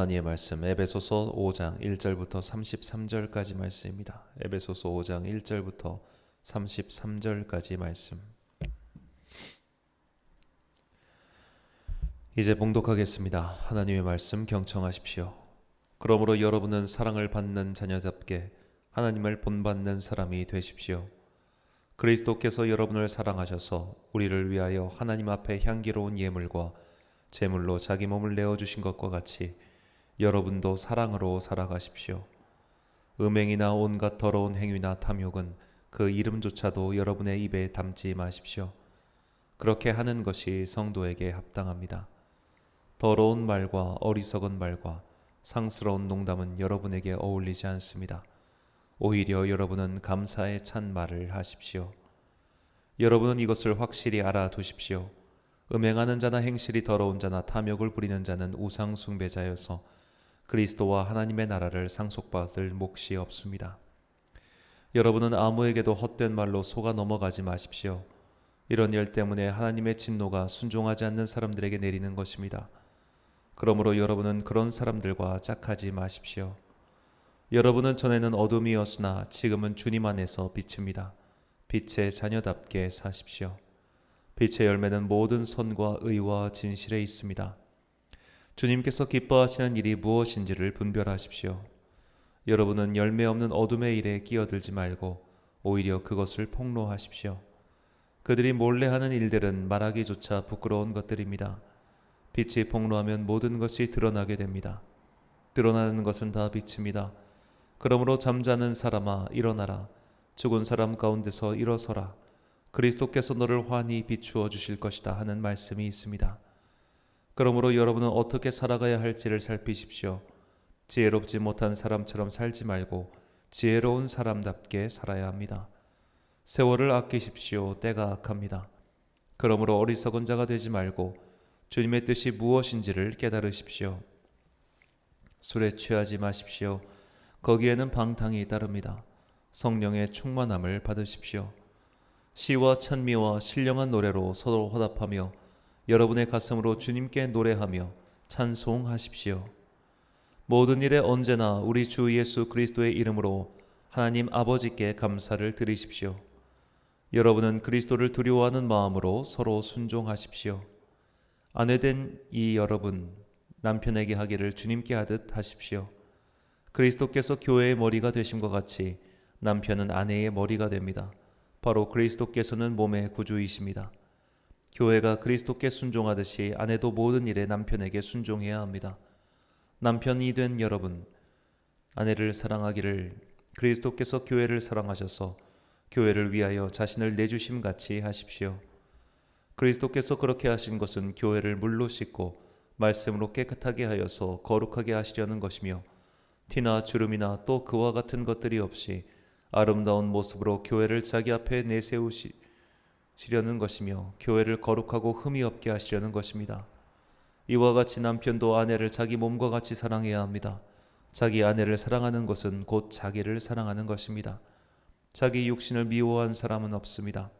하나님의 말씀 에베소서 5장 1절부터 33절까지 말씀입니다. 에베소서 5장 1절부터 33절까지 말씀. 이제 봉독하겠습니다. 하나님의 말씀 경청하십시오. 그러므로 여러분은 사랑을 받는 자녀답게 하나님을 본받는 사람이 되십시오. 그리스도께서 여러분을 사랑하셔서 우리를 위하여 하나님 앞에 향기로운 예물과 제물로 자기 몸을 내어 주신 것과 같이 여러분도 사랑으로 살아가십시오. 음행이나 온갖 더러운 행위나 탐욕은 그 이름조차도 여러분의 입에 담지 마십시오. 그렇게 하는 것이 성도에게 합당합니다. 더러운 말과 어리석은 말과 상스러운 농담은 여러분에게 어울리지 않습니다. 오히려 여러분은 감사의 찬 말을 하십시오. 여러분은 이것을 확실히 알아두십시오. 음행하는 자나 행실이 더러운 자나 탐욕을 부리는 자는 우상 숭배자여서 그리스도와 하나님의 나라를 상속받을 몫이 없습니다. 여러분은 아무에게도 헛된 말로 속아 넘어가지 마십시오. 이런 일 때문에 하나님의 진노가 순종하지 않는 사람들에게 내리는 것입니다. 그러므로 여러분은 그런 사람들과 짝하지 마십시오. 여러분은 전에는 어둠이었으나 지금은 주님 안에서 빛입니다. 빛의 자녀답게 사십시오. 빛의 열매는 모든 선과 의와 진실에 있습니다. 주님께서 기뻐하시는 일이 무엇인지를 분별하십시오. 여러분은 열매 없는 어둠의 일에 끼어들지 말고 오히려 그것을 폭로하십시오. 그들이 몰래 하는 일들은 말하기조차 부끄러운 것들입니다. 빛이 폭로하면 모든 것이 드러나게 됩니다. 드러나는 것은 다 빛입니다. 그러므로 잠자는 사람아 일어나라. 죽은 사람 가운데서 일어서라. 그리스도께서 너를 환히 비추어 주실 것이다 하는 말씀이 있습니다. 그러므로 여러분은 어떻게 살아가야 할지를 살피십시오. 지혜롭지 못한 사람처럼 살지 말고 지혜로운 사람답게 살아야 합니다. 세월을 아끼십시오. 때가 악합니다. 그러므로 어리석은 자가 되지 말고 주님의 뜻이 무엇인지를 깨달으십시오. 술에 취하지 마십시오. 거기에는 방탕이 따릅니다. 성령의 충만함을 받으십시오. 시와 찬미와 신령한 노래로 서로 화답하며 여러분의 가슴으로 주님께 노래하며 찬송하십시오. 모든 일에 언제나 우리 주 예수 그리스도의 이름으로 하나님 아버지께 감사를 드리십시오. 여러분은 그리스도를 두려워하는 마음으로 서로 순종하십시오. 아내된 이 여러분 남편에게 하기를 주님께 하듯 하십시오. 그리스도께서 교회의 머리가 되심과 같이 남편은 아내의 머리가 됩니다. 바로 그리스도께서는 몸의 구주이십니다. 교회가 그리스도께 순종하듯이 아내도 모든 일에 남편에게 순종해야 합니다. 남편이 된 여러분, 아내를 사랑하기를 그리스도께서 교회를 사랑하셔서 교회를 위하여 자신을 내주심 같이 하십시오. 그리스도께서 그렇게 하신 것은 교회를 물로 씻고 말씀으로 깨끗하게 하여서 거룩하게 하시려는 것이며 티나 주름이나 또 그와 같은 것들이 없이 아름다운 모습으로 교회를 자기 앞에 내세우시 려는 것이며 교회를 거룩하고 흠이 없게 하시려는 것입니다. 이와 같이 남편도 아내를 자기 몸과 같이 사랑해야 합니다. 자기 아내를 사랑하는 것은 곧 자기를 사랑하는 것입니다. 자기 육신을 미워한 사람은 없습니다.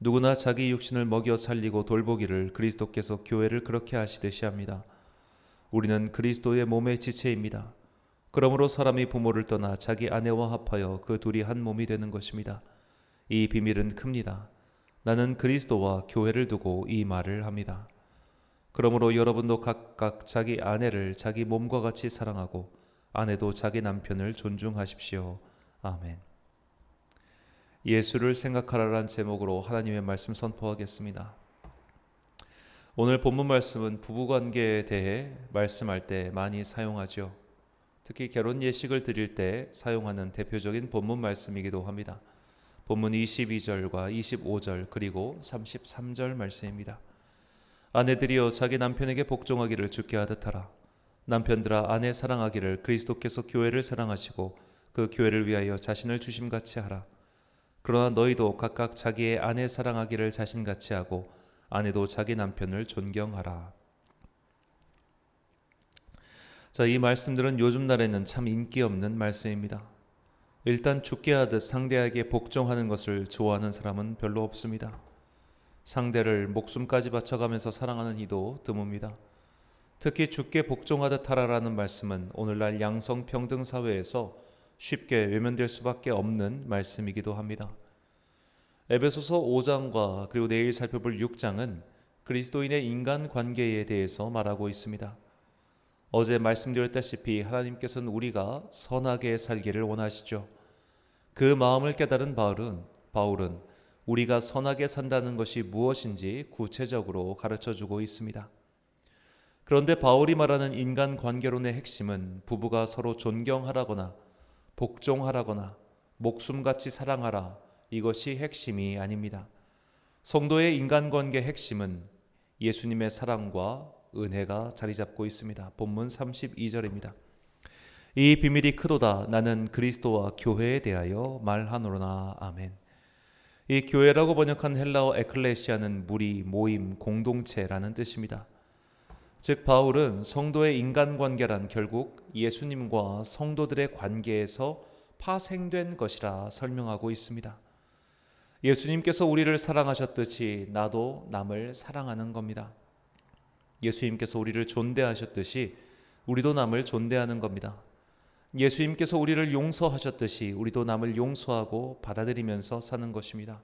누구나 자기 육신을 먹여 살리고 돌보기를 그리스도께서 교회를 그렇게 하시듯이 합니다. 우리는 그리스도의 몸의 지체입니다. 그러므로 사람이 부모를 떠나 자기 아내와 합하여 그 둘이 한 몸이 되는 것입니다. 이 비밀은 큽니다. 나는 그리스도와 교회를 두고 이 말을 합니다. 그러므로 여러분도 각각 자기 아내를 자기 몸과 같이 사랑하고 아내도 자기 남편을 존중하십시오. 아멘. 예수를 생각하라란 제목으로 하나님의 말씀 선포하겠습니다. 오늘 본문 말씀은 부부 관계에 대해 말씀할 때 많이 사용하죠. 특히 결혼 예식을 드릴 때 사용하는 대표적인 본문 말씀이기도 합니다. 본문 22절과 25절 그리고 33절 말씀입니다. 아내들이여 자기 남편에게 복종하기를 주께 하듯 하라. 남편들아 아내 사랑하기를 그리스도께서 교회를 사랑하시고 그 교회를 위하여 자신을 주심같이 하라. 그러나 너희도 각각 자기의 아내 사랑하기를 자신같이 하고 아내도 자기 남편을 존경하라. 자, 이 말씀들은 요즘 날에는 참 인기 없는 말씀입니다. 일단 죽게 하듯 상대에게 복종하는 것을 좋아하는 사람은 별로 없습니다. 상대를 목숨까지 바쳐가면서 사랑하는 이도 드뭅니다. 특히 죽게 복종하듯 하라라는 말씀은 오늘날 양성평등 사회에서 쉽게 외면될 수밖에 없는 말씀이기도 합니다. 에베소서 5장과 그리고 내일 살펴볼 6장은 그리스도인의 인간 관계에 대해서 말하고 있습니다. 어제 말씀드렸다시피 하나님께서는 우리가 선하게 살기를 원하시죠. 그 마음을 깨달은 바울은 바울은 우리가 선하게 산다는 것이 무엇인지 구체적으로 가르쳐 주고 있습니다. 그런데 바울이 말하는 인간 관계론의 핵심은 부부가 서로 존경하라거나 복종하라거나 목숨같이 사랑하라 이것이 핵심이 아닙니다. 성도의 인간관계 핵심은 예수님의 사랑과 은혜가 자리 잡고 있습니다. 본문 32절입니다. 이 비밀이 크도다 나는 그리스도와 교회에 대하여 말하노로나 아멘. 이 교회라고 번역한 헬라어 에클레시아는 무리, 모임, 공동체라는 뜻입니다. 즉 바울은 성도의 인간관계란 결국 예수님과 성도들의 관계에서 파생된 것이라 설명하고 있습니다. 예수님께서 우리를 사랑하셨듯이 나도 남을 사랑하는 겁니다. 예수님께서 우리를 존대하셨듯이 우리도 남을 존대하는 겁니다. 예수님께서 우리를 용서하셨듯이 우리도 남을 용서하고 받아들이면서 사는 것입니다.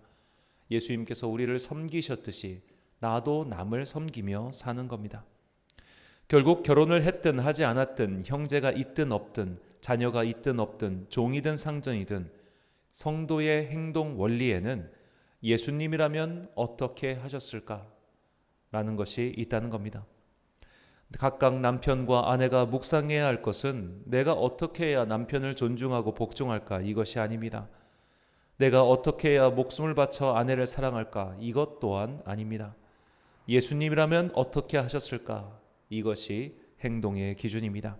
예수님께서 우리를 섬기셨듯이 나도 남을 섬기며 사는 겁니다. 결국 결혼을 했든 하지 않았든 형제가 있든 없든 자녀가 있든 없든 종이든 상전이든 성도의 행동 원리에는 예수님이라면 어떻게 하셨을까? 라는 것이 있다는 겁니다. 각각 남편과 아내가 묵상해야 할 것은 내가 어떻게 해야 남편을 존중하고 복종할까 이것이 아닙니다. 내가 어떻게 해야 목숨을 바쳐 아내를 사랑할까? 이것 또한 아닙니다. 예수님이라면 어떻게 하셨을까? 이것이 행동의 기준입니다.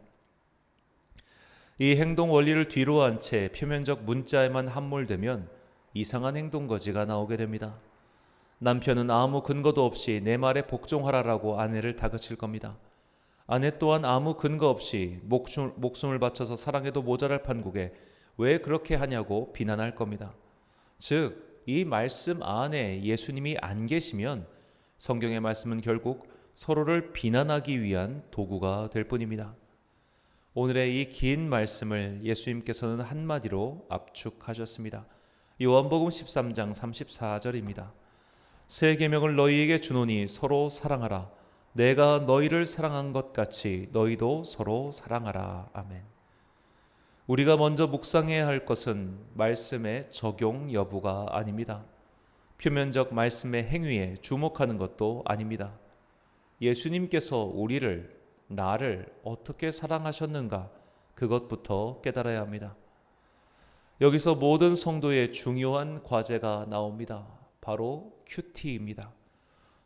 이 행동 원리를 뒤로 한 채 표면적 문자에만 함몰되면 이상한 행동 거지가 나오게 됩니다. 남편은 아무 근거도 없이 내 말에 복종하라라고 아내를 다그칠 겁니다. 아내 또한 아무 근거 없이 목숨, 목숨을 바쳐서 사랑해도 모자랄 판국에 왜 그렇게 하냐고 비난할 겁니다. 즉, 이 말씀 안에 예수님이 안 계시면 성경의 말씀은 결국 서로를 비난하기 위한 도구가 될 뿐입니다. 오늘의 이 긴 말씀을 예수님께서는 한마디로 압축하셨습니다. 요한복음 13장 34절입니다. 새 계명을 너희에게 주노니 서로 사랑하라. 내가 너희를 사랑한 것 같이 너희도 서로 사랑하라. 아멘. 우리가 먼저 묵상해야 할 것은 말씀의 적용 여부가 아닙니다. 표면적 말씀의 행위에 주목하는 것도 아닙니다. 예수님께서 우리를 나를 어떻게 사랑하셨는가 그것부터 깨달아야 합니다. 여기서 모든 성도의 중요한 과제가 나옵니다. 바로 큐티입니다.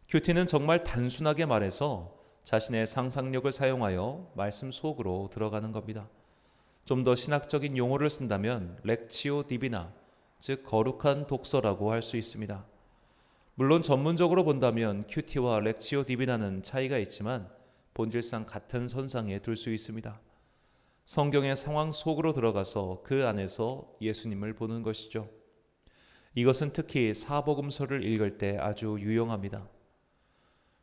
큐티는 정말 단순하게 말해서 자신의 상상력을 사용하여 말씀 속으로 들어가는 겁니다. 좀 더 신학적인 용어를 쓴다면 렉치오 디비나, 즉 거룩한 독서라고 할 수 있습니다. 물론 전문적으로 본다면 큐티와 렉치오 디비나는 차이가 있지만 본질상 같은 선상에 둘 수 있습니다. 성경의 상황 속으로 들어가서 그 안에서 예수님을 보는 것이죠. 이것은 특히 사복음서를 읽을 때 아주 유용합니다.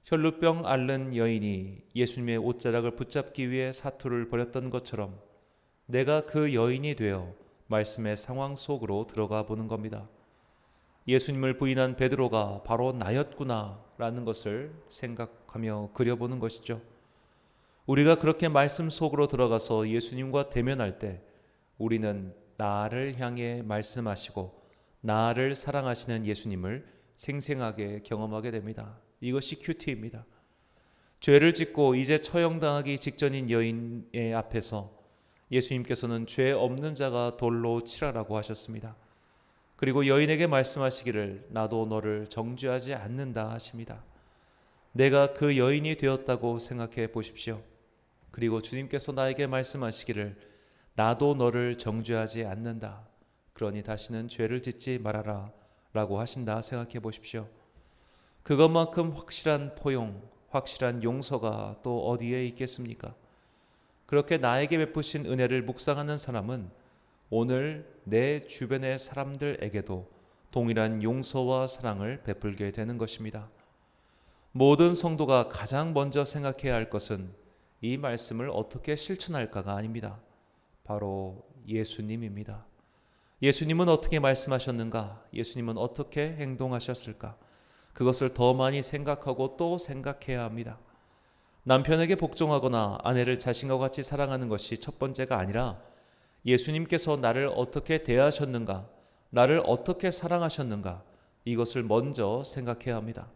혈루병 앓는 여인이 예수님의 옷자락을 붙잡기 위해 사투를 벌였던 것처럼 내가 그 여인이 되어 말씀의 상황 속으로 들어가 보는 겁니다. 예수님을 부인한 베드로가 바로 나였구나라는 것을 생각하며 그려보는 것이죠. 우리가 그렇게 말씀 속으로 들어가서 예수님과 대면할 때 우리는 나를 향해 말씀하시고 나를 사랑하시는 예수님을 생생하게 경험하게 됩니다. 이것이 큐티입니다. 죄를 짓고 이제 처형당하기 직전인 여인의 앞에서 예수님께서는 죄 없는 자가 돌로 치라라고 하셨습니다. 그리고 여인에게 말씀하시기를 나도 너를 정죄하지 않는다 하십니다. 내가 그 여인이 되었다고 생각해 보십시오. 그리고 주님께서 나에게 말씀하시기를 나도 너를 정죄하지 않는다. 그러니 다시는 죄를 짓지 말아라 라고 하신다 생각해 보십시오. 그것만큼 확실한 포용, 확실한 용서가 또 어디에 있겠습니까? 그렇게 나에게 베푸신 은혜를 묵상하는 사람은 오늘 내 주변의 사람들에게도 동일한 용서와 사랑을 베풀게 되는 것입니다. 모든 성도가 가장 먼저 생각해야 할 것은 이 말씀을 어떻게 실천할까가 아닙니다. 바로 예수님입니다. 예수님은 어떻게 말씀하셨는가? 예수님은 어떻게 행동하셨을까? 그것을 더 많이 생각하고 또 생각해야 합니다. 남편에게 복종하거나 아내를 자신과 같이 사랑하는 것이 첫 번째가 아니라 예수님께서 나를 어떻게 대하셨는가, 나를 어떻게 사랑하셨는가, 이것을 먼저 생각해야 합니다.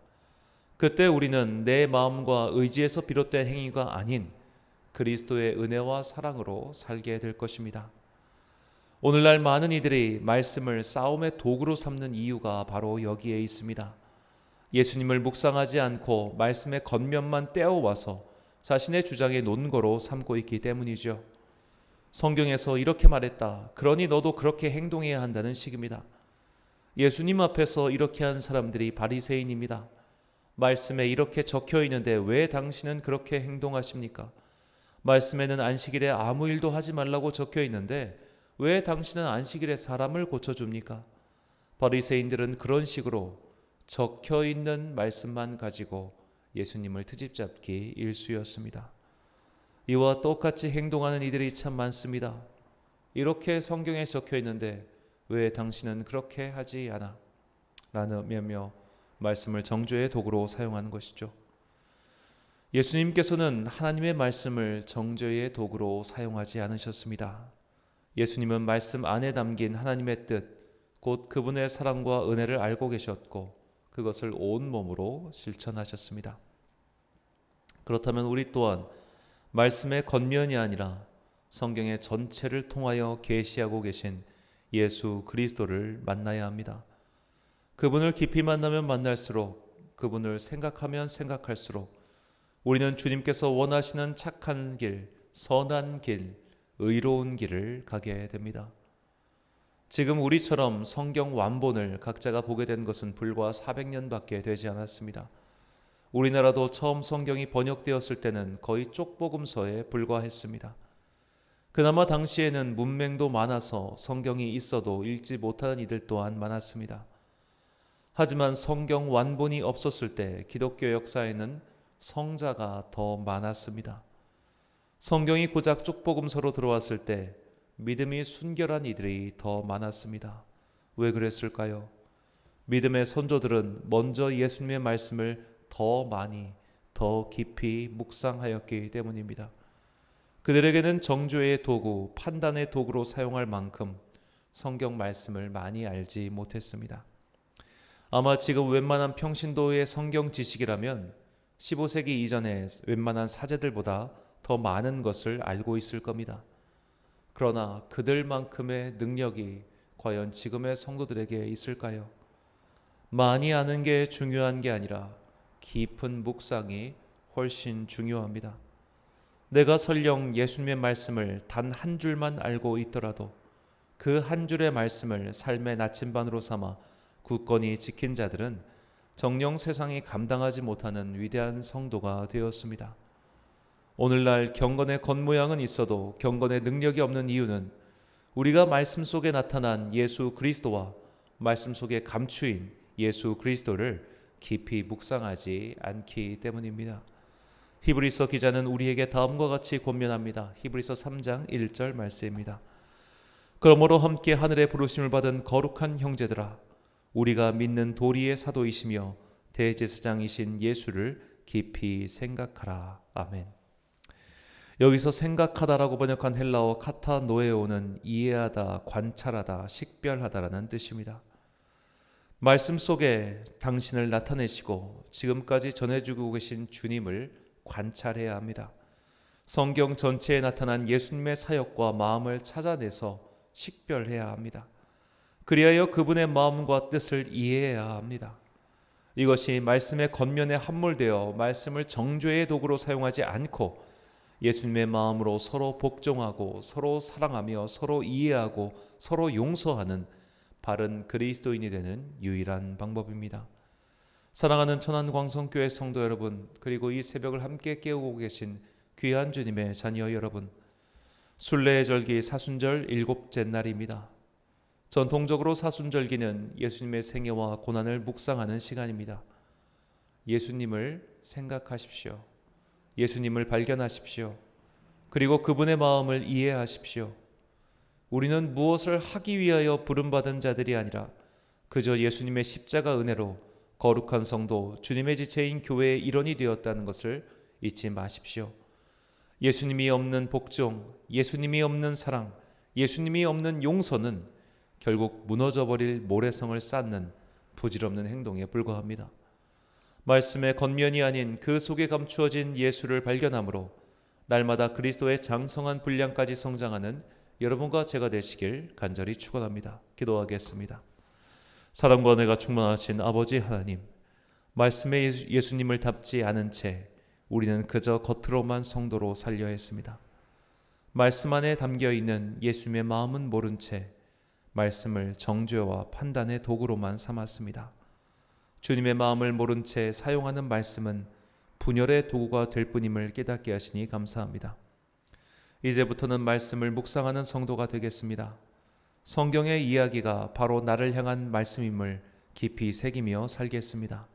그때 우리는 내 마음과 의지에서 비롯된 행위가 아닌 그리스도의 은혜와 사랑으로 살게 될 것입니다. 오늘날 많은 이들이 말씀을 싸움의 도구로 삼는 이유가 바로 여기에 있습니다. 예수님을 묵상하지 않고 말씀의 겉면만 떼어와서 자신의 주장의 논거로 삼고 있기 때문이죠. 성경에서 이렇게 말했다. 그러니 너도 그렇게 행동해야 한다는 식입니다. 예수님 앞에서 이렇게 한 사람들이 바리새인입니다. 말씀에 이렇게 적혀 있는데 왜 당신은 그렇게 행동하십니까? 말씀에는 안식일에 아무 일도 하지 말라고 적혀 있는데 왜 당신은 안식일에 사람을 고쳐 줍니까? 바리새인들은 그런 식으로 적혀 있는 말씀만 가지고 예수님을 트집잡기 일쑤였습니다. 이와 똑같이 행동하는 이들이 참 많습니다. 이렇게 성경에 적혀 있는데 왜 당신은 그렇게 하지 않아? 라며 말씀을 정죄의 도구로 사용하는 것이죠. 예수님께서는 하나님의 말씀을 정죄의 도구로 사용하지 않으셨습니다. 예수님은 말씀 안에 담긴 하나님의 뜻, 곧 그분의 사랑과 은혜를 알고 계셨고 그것을 온 몸으로 실천하셨습니다. 그렇다면 우리 또한 말씀의 겉면이 아니라 성경의 전체를 통하여 계시하고 계신 예수 그리스도를 만나야 합니다. 그분을 깊이 만나면 만날수록 그분을 생각하면 생각할수록 우리는 주님께서 원하시는 착한 길, 선한 길, 의로운 길을 가게 됩니다. 지금 우리처럼 성경 완본을 각자가 보게 된 것은 불과 400년밖에 되지 않았습니다. 우리나라도 처음 성경이 번역되었을 때는 거의 쪽복음서에 불과했습니다. 그나마 당시에는 문맹도 많아서 성경이 있어도 읽지 못하는 이들 또한 많았습니다. 하지만 성경 완본이 없었을 때 기독교 역사에는 성자가 더 많았습니다. 성경이 고작 쪽복음서로 들어왔을 때 믿음이 순결한 이들이 더 많았습니다. 왜 그랬을까요? 믿음의 선조들은 먼저 예수님의 말씀을 더 많이, 더 깊이 묵상하였기 때문입니다. 그들에게는 정죄의 도구, 판단의 도구로 사용할 만큼 성경 말씀을 많이 알지 못했습니다. 아마 지금 웬만한 평신도의 성경 지식이라면 15세기 이전에 웬만한 사제들보다 더 많은 것을 알고 있을 겁니다. 그러나 그들만큼의 능력이 과연 지금의 성도들에게 있을까요? 많이 아는 게 중요한 게 아니라 깊은 묵상이 훨씬 중요합니다. 내가 설령 예수님의 말씀을 단 한 줄만 알고 있더라도 그 한 줄의 말씀을 삶의 나침반으로 삼아 굳건히 지킨 자들은 정령 세상이 감당하지 못하는 위대한 성도가 되었습니다. 오늘날 경건의 겉모양은 있어도 경건의 능력이 없는 이유는 우리가 말씀 속에 나타난 예수 그리스도와 말씀 속에 감추인 예수 그리스도를 깊이 묵상하지 않기 때문입니다. 히브리서 기자는 우리에게 다음과 같이 권면합니다. 히브리서 3장 1절 말씀입니다. 그러므로 함께 하늘의 부르심을 받은 거룩한 형제들아 우리가 믿는 도리의 사도이시며 대제사장이신 예수를 깊이 생각하라. 아멘. 여기서 생각하다라고 번역한 헬라어 카타노에오는 이해하다, 관찰하다, 식별하다라는 뜻입니다. 말씀 속에 당신을 나타내시고 지금까지 전해주고 계신 주님을 관찰해야 합니다. 성경 전체에 나타난 예수님의 사역과 마음을 찾아내서 식별해야 합니다. 그리하여 그분의 마음과 뜻을 이해해야 합니다. 이것이 말씀의 겉면에 함몰되어 말씀을 정죄의 도구로 사용하지 않고 예수님의 마음으로 서로 복종하고 서로 사랑하며 서로 이해하고 서로 용서하는 바른 그리스도인이 되는 유일한 방법입니다. 사랑하는 천안광성교회 성도 여러분, 그리고 이 새벽을 함께 깨우고 계신 귀한 주님의 자녀 여러분, 순례의 절기 사순절 일곱째 날입니다. 전통적으로 사순절기는 예수님의 생애와 고난을 묵상하는 시간입니다. 예수님을 생각하십시오. 예수님을 발견하십시오. 그리고 그분의 마음을 이해하십시오. 우리는 무엇을 하기 위하여 부름받은 자들이 아니라 그저 예수님의 십자가 은혜로 거룩한 성도 주님의 지체인 교회의 일원이 되었다는 것을 잊지 마십시오. 예수님이 없는 복종, 예수님이 없는 사랑, 예수님이 없는 용서는 결국 무너져버릴 모래성을 쌓는 부질없는 행동에 불과합니다. 말씀의 겉면이 아닌 그 속에 감추어진 예수를 발견함으로 날마다 그리스도의 장성한 분량까지 성장하는 여러분과 제가 되시길 간절히 축원합니다. 기도하겠습니다. 사랑과 은혜가 충만하신 아버지 하나님, 말씀의 예수님을 닮지 않은 채 우리는 그저 겉으로만 성도로 살려 했습니다. 말씀 안에 담겨 있는 예수님의 마음은 모른 채 말씀을 정죄와 판단의 도구로만 삼았습니다. 주님의 마음을 모른 채 사용하는 말씀은 분열의 도구가 될 뿐임을 깨닫게 하시니 감사합니다. 이제부터는 말씀을 묵상하는 성도가 되겠습니다. 성경의 이야기가 바로 나를 향한 말씀임을 깊이 새기며 살겠습니다.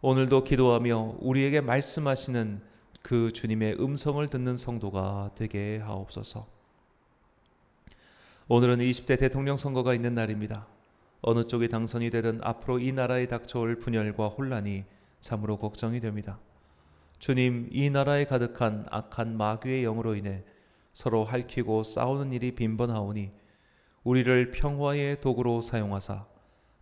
오늘도 기도하며 우리에게 말씀하시는 그 주님의 음성을 듣는 성도가 되게 하옵소서. 오늘은 20대 대통령 선거가 있는 날입니다. 어느 쪽이 당선이 되든 앞으로 이 나라에 닥쳐올 분열과 혼란이 참으로 걱정이 됩니다. 주님, 이 나라에 가득한 악한 마귀의 영으로 인해 서로 핥히고 싸우는 일이 빈번하오니 우리를 평화의 도구로 사용하사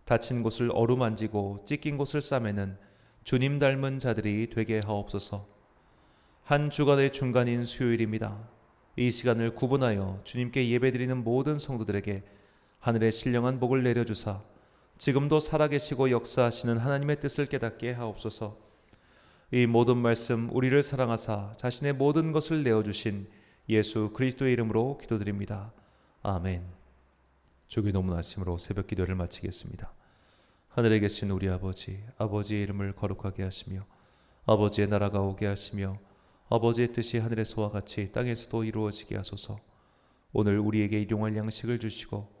다친 곳을 어루만지고 찢긴 곳을 싸매는 주님 닮은 자들이 되게 하옵소서. 한 주간의 중간인 수요일입니다. 이 시간을 구분하여 주님께 예배드리는 모든 성도들에게 하늘의 신령한 복을 내려주사 지금도 살아계시고 역사하시는 하나님의 뜻을 깨닫게 하옵소서. 이 모든 말씀 우리를 사랑하사 자신의 모든 것을 내어 주신 예수 그리스도의 이름으로 기도드립니다. 아멘. 주기 너무 나심으로 새벽 기도를 마치겠습니다. 하늘에 계신 우리 아버지, 아버지의 이름을 거룩하게 하시며 아버지의 나라가 오게 하시며 아버지의 뜻이 하늘에서와 같이 땅에서도 이루어지게 하소서. 오늘 우리에게 일용할 양식을 주시고